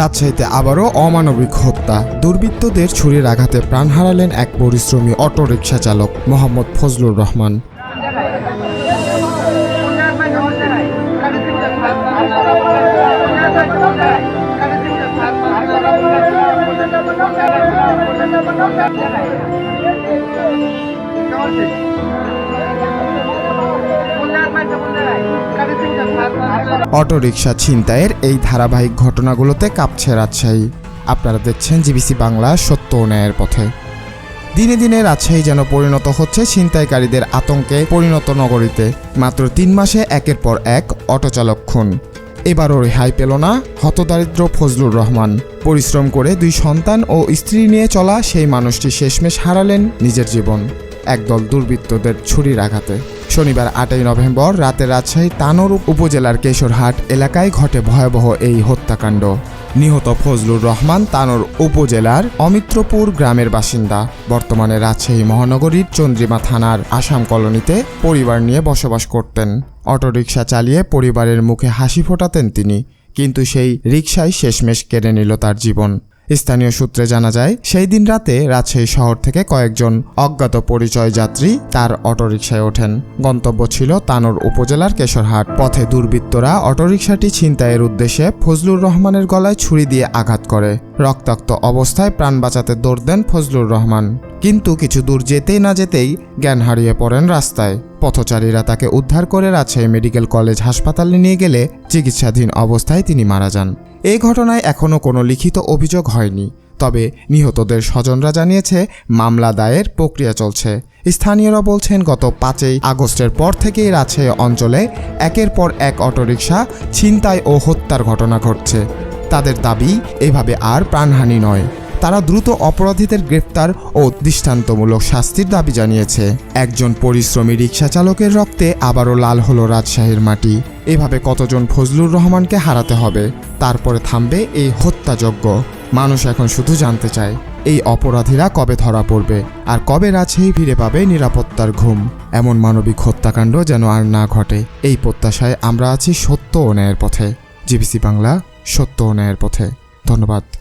রাজশাহীতে আবারও অমানবিক হত্যা। দুর্বৃত্তদের ছুরির আঘাতে প্রাণ হারালেন এক পরিশ্রমী অটোরিকশা চালক মোহাম্মদ ফজলুর রহমান। অটোরিকশা ছিনতাইয়ের এই ধারাবাহিক ঘটনাগুলোতে কাঁপছে রাজশাহী। আপনারা দেখছেন জিবিসি বাংলা সত্য ও ন্যায়ের পথে। দিনে দিনে রাজশাহী যেন পরিণত হচ্ছে ছিনতাইকারীদের আতঙ্কে পরিণত নগরীতে। মাত্র তিন মাসে একের পর এক অটোচালক খুন। এবারও রেহাই পেল না হতদারিদ্র ফজলুর রহমান। পরিশ্রম করে দুই সন্তান ও স্ত্রী নিয়ে চলা সেই মানুষটি শেষমেশ হারালেন নিজের জীবন। একদল দুর্বৃত্তদের ছুরির আঘাতে। শনিবার আটই নভেম্বর রাতে রাজশাহী তানোর উপজেলার কেশরহাট এলাকায় ঘটে ভয়াবহ এই হত্যাকাণ্ড। নিহত ফজলুর রহমান তানোর উপজেলার অমিত্রপুর গ্রামের বাসিন্দা। বর্তমানে রাজশাহী মহানগরীর চন্দ্রিমা থানার আসাম কলোনিতে পরিবার নিয়ে বসবাস করতেন। অটোরিকশা চালিয়ে পরিবারের মুখে হাসি ফোটাতেন তিনি, কিন্তু সেই রিকশাই শেষমেশ কেড়ে নিল তার জীবন। স্থানীয় সূত্রে জানা যায়, সেই দিন রাতে রাজশাহী শহর থেকে কয়েকজন অজ্ঞাত পরিচয় যাত্রী তার অটোরিকশায় ওঠেন। গন্তব্য ছিল তানোর উপজেলার কেশরহাট। পথে দুর্বৃত্তরা অটোরিকশাটি ছিনতাইয়ের উদ্দেশ্যে ফজলুর রহমানের গলায় ছুরি দিয়ে আঘাত করে। রক্তাক্ত অবস্থায় প্রাণ বাঁচাতে দৌড় দেন ফজলুর রহমান। কিন্তু কিছু দূর যেতেই না যেতেই জ্ঞান হারিয়ে পড়েন রাস্তায়। পথচারীরা তাকে উদ্ধার করে রাজশাহী মেডিকেল কলেজ হাসপাতালে নিয়ে গেলে চিকিৎসাধীন অবস্থায় তিনি মারা যান। এই ঘটনায় এখনও কোনো লিখিত অভিযোগ হয়নি, তবে নিহতদের স্বজনরা জানিয়েছে, মামলা দায়ের প্রক্রিয়া চলছে। স্থানীয়রা বলছেন, গত পাঁচই আগস্টের পর থেকেই রাজশাহী অঞ্চলে একের পর এক অটোরিকশা ছিনতাই ও হত্যার ঘটনা ঘটছে। তাদের দাবি, এভাবে আর প্রাণহানি নয়। তারা দ্রুত অপরাধীদের গ্রেপ্তার ও দৃষ্টান্তমূলক শাস্তির দাবি জানিয়েছে। একজন পরিশ্রমী রিক্সা চালকের রক্তে আবারও লাল হলো রাজশাহীর মাটি। এভাবে কতজন ফজলুর রহমানকে হারাতে হবে, তারপরে থামবে এই হত্যাযজ্ঞ। মানুষ এখন শুধু জানতে চায়, এই অপরাধীরা কবে ধরা পড়বে আর কবে রাজশাহী ফিরে পাবে নিরাপত্তার ঘুম। এমন মানবিক হত্যাকাণ্ড যেন আর না ঘটে, এই প্রত্যাশায় আমরা আছি সত্য ও ন্যায়ের পথে। জিবিসি বাংলা, সত্য ও ন্যায়ের পথে। ধন্যবাদ।